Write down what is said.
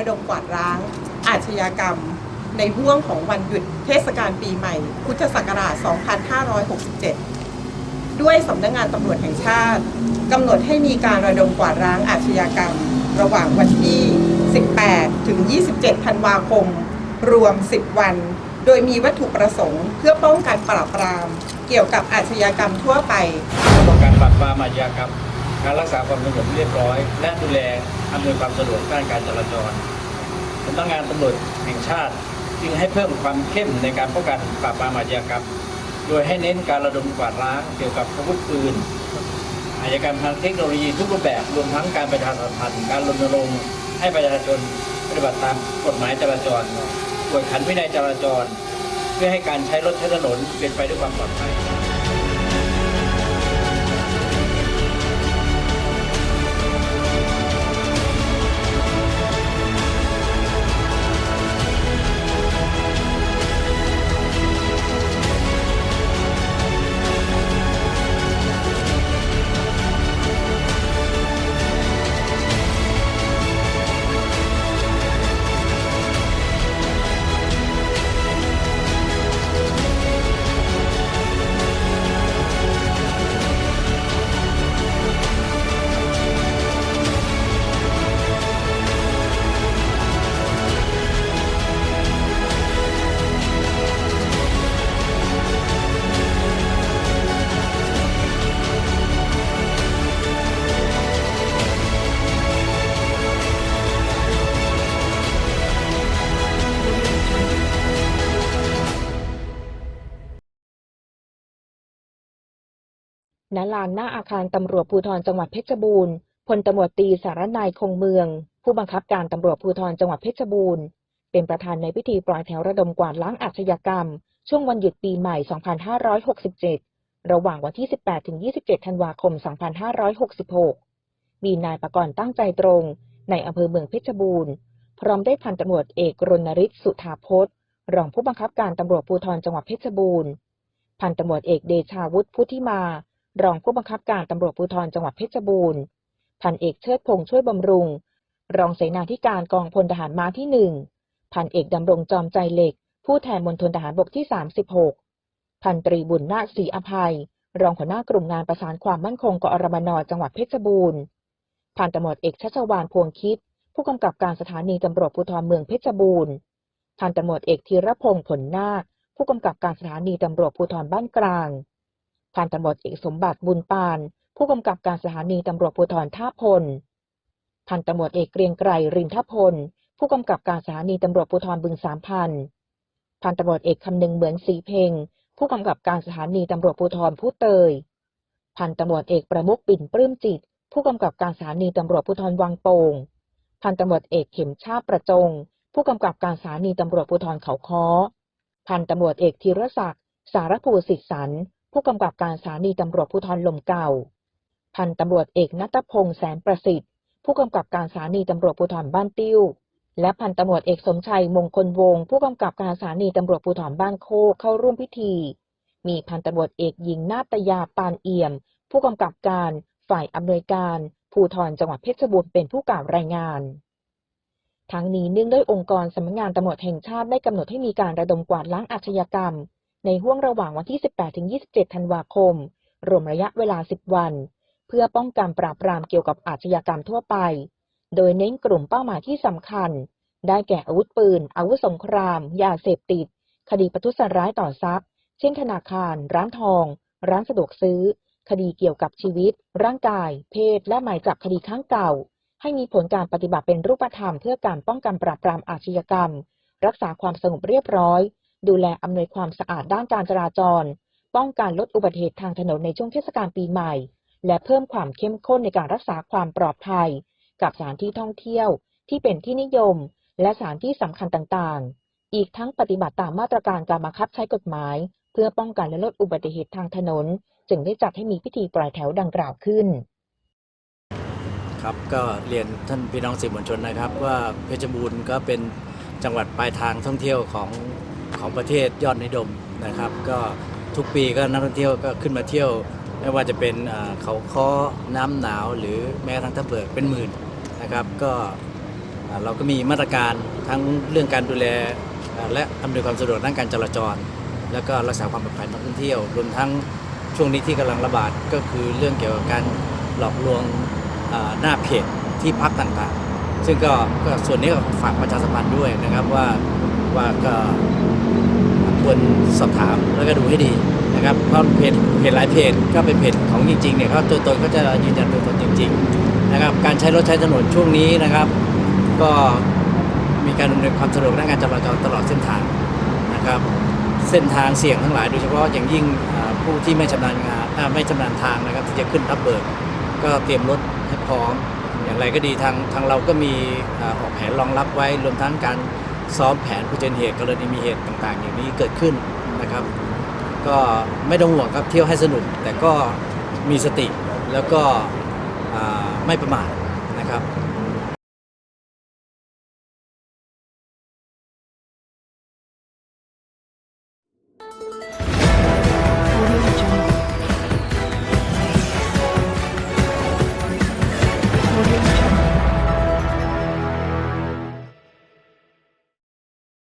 ระดมกวาดล้าง อาชญากรรม ในห่วงของวันหยุดเทศกาลปีใหม่ พุทธศักราช 2567 ด้วยสำนักงานตำรวจแห่งชาติกำหนดให้มีการระดมกวาดล้างอาชญากรรม ระหว่างวันที่ 18 ถึง 27 ธันวาคม รวม 10 วัน โดยมีวัตถุประสงค์เพื่อป้องกันปราบปราม เกี่ยวกับอาชญากรรมทั่วไปป้องกันปราบปรามอาชญากรรม การรักษาความสงบเรียบร้อย และดูแลอำนวยความสะดวกด้านการจราจรสำนักงานตำรวจแห่งชาติจึงให้เพิ่มความเข้มในการป้องกันปราบปรามอาชญากรรม โดยให้เน้นการระดมกวาดล้างเกี่ยวกับอาวุธปืนอาชญากรรมทางเทคโนโลยีทุกรูปแบบรวมทั้งการประชาสัมพันธ์การรณรงค์ให้ประชาชนปฏิบัติตามกฎหมายจราจรกวดขันวินัยจราจร เพื่อให้การใช้รถใช้ถนนเป็นไปด้วยความปลอดภัย ณลานหน้าอาคารตำรวจภูธรจังหวัดเพชรบูรณ์พลตำรวจตีสารนายคงเมือง ผู้บังคับการตำรวจภูธรจังหวัดเพชรบูรณ์เป็นประธานในพิธีปล่อยแถวระดมกวาดล้างอาชญากรรม ช่วงวันหยุดปีใหม่ 2567 ระหว่างวันที่ 18-27 ธันวาคม 2566 มีนายประกรณ์ตั้งใจตรง ในอำเภอเมืองเพชรบูรณ์ พร้อมได้พันตำรวจเอกรณฤทธิ์สุธาพจน์ รองผู้บังคับการตำรวจภูธรจังหวัดเพชรบูรณ์ พันตำรวจเอกเดชาวุฒิพุทธิมา รองผู้บังคับการตำรวจภูธรจังหวัดเพชรบูรณ์ พันเอกเชิดพงษ์ช่วยบำรุง รองเสนาธิการกองพลทหารม้าที่หนึ่ง พันเอกดำรงจอมใจเหล็ก ผู้แทนมณฑลทหารบกที่ 36 พันตรีบุญนาคศรีอภัย รองหัวหน้ากลุ่มงานประสานความมั่นคงกอรมนจังหวัดเพชรบูรณ์ พันตำรวจเอกชัชวานพวงคิด ผู้กำกับการสถานีตำรวจภูธรเมืองเพชรบูรณ์ พันตำรวจเอกธีรพงษ์ผลนาคผู้กำกับการสถานีตำรวจภูธรบ้านกลาง พันตำรวจเอกสมบัติบุญปาน ผู้กำกับการสถานีตำรวจภูธรท่าพล พันตำรวจเอกเกรียงไกรรินทพล ผู้กำกับการสถานีตำรวจภูธรบึงสามพัน พันตำรวจเอกคำนึงเหมือนสีเพงผู้กำกับการสถานีตำรวจภูธรผู้เตย พันตำรวจเอกประมุขปิ่นปลื้มจิต ผู้กำกับการสถานีตำรวจภูธรวังโป่ง พันตำรวจเอกเข็มชาติประจง ผู้กำกับการสถานีตำรวจภูธรเขาค้อ พันตำรวจเอกธีรศักดิ์สารภูสิทธิสัน ผู้กำกับการสถานีตำรวจภูธรลมเก่า พันตำรวจเอกนัตพงษ์แสนประสิทธิ์ ผู้กำกับการสถานีตำรวจภูธรบ้านติ้ว และพันตำรวจเอกสมชัยมงคลวงศ์ผู้กำกับการสถานีตำรวจภูธรบ้านโคกเข้าร่วมพิธี มีพันตำรวจเอกหญิงนาตยาปานเอี่ยม ผู้กำกับการฝ่ายอำนวยการภูธรจังหวัดเพชรบูรณ์เป็นผู้กล่าวรายงานทั้งนี้เนื่องด้วยองค์กรสำนักงานตำรวจแห่งชาติได้กำหนดให้มีการระดมกวาดล้างอาชญากรรม ในห่วงระหว่างวันที่ 18-27 ธันวาคม รวมระยะเวลา 10 วัน เพื่อป้องกันปราบปรามเกี่ยวกับอาชญากรรมทั่วไป โดยเน้นกลุ่มเป้าหมายที่สำคัญ ได้แก่อาวุธปืน อาวุธสงคราม ยาเสพติด คดีประทุษร้ายต่อทรัพย์ เช่นธนาคาร ร้านทอง ร้านสะดวกซื้อ คดีเกี่ยวกับชีวิต ร่างกาย เพศ และหมายจับคดีครั้งเก่า ให้มีผลการปฏิบัติเป็นรูปธรรมเพื่อการป้องกันปราบปรามอาชญากรรม รักษาความสงบเรียบร้อย ดูแลอำนวยความสะอาดด้านการจราจร ป้องกันลดอุบัติเหตุทางถนนในช่วงเทศกาลปีใหม่ และเพิ่มความเข้มข้นในการรักษาความปลอดภัย กับสถานที่ท่องเที่ยวที่เป็นที่นิยม และสถานที่สำคัญต่างๆ อีกทั้งปฏิบัติตามมาตรการการบังคับใช้กฎหมาย เพื่อป้องกันและลดอุบัติเหตุทางถนน จึงได้จัดให้มีพิธีปล่อยแถวดังกล่าวขึ้นครับก็เรียนท่านพี่น้องสื่อมวลชนนะครับ ว่าเพชรบูรณ์ก็เป็นจังหวัดปลายทางท่องเที่ยวของ ของประเทศยอดนิยมนะครับ ก็ทุกปีก็นักท่องเที่ยวก็ขึ้นมาเที่ยว ไม่ว่าจะเป็นเขาค้อน้ำหนาวหรือแม้กระทั่งทับเบิกเป็นหมื่นนะครับ ก็เราก็มีมาตรการทั้งเรื่องการดูแลและอำนวยความสะดวกด้านการจราจร แล้วก็รักษาความปลอดภัยนักท่องเที่ยวรวมทั้งช่วงนี้ที่กำลังระบาดก็คือเรื่องเกี่ยวกับการหลอกลวงหน้าเพจที่พักต่างๆ ซึ่งก็ก็ส่วนนี้ก็ฝากประชาสัมพันธ์ด้วยนะครับว่า ว่าก็ควรสอบถามแล้วก็ดูให้ดีนะครับ เพราะเพจเพจหลายเพจก็เป็นเพจของจริงๆเนี่ยเขาตัวตนก็จะยืนยันตัวตนจริง ๆ นะครับ การใช้รถใช้ถนนช่วงนี้นะครับ ก็มีการดำเนินความสะดวกด้านการจราจรตลอดเส้นทางนะครับ เส้นทางเสี่ยงทั้งหลายโดยเฉพาะอย่างยิ่งผู้ที่ไม่ชำนาญงานไม่ชำนาญทางนะครับ ที่จะขึ้นทับเบิกก็เตรียมรถให้พร้อม อย่างไรก็ดีทางทางเราก็มีออกแผนรองรับไว้รวมทั้งการ ซ้อมแผนผู้เจนเหตุกรณีมีเหตุต่างๆ อย่างนี้เกิดขึ้นนะครับ ก็ไม่ต้องห่วงครับเที่ยวให้สนุก แต่ก็มีสติแล้วก็ไม่ประมาทนะครับ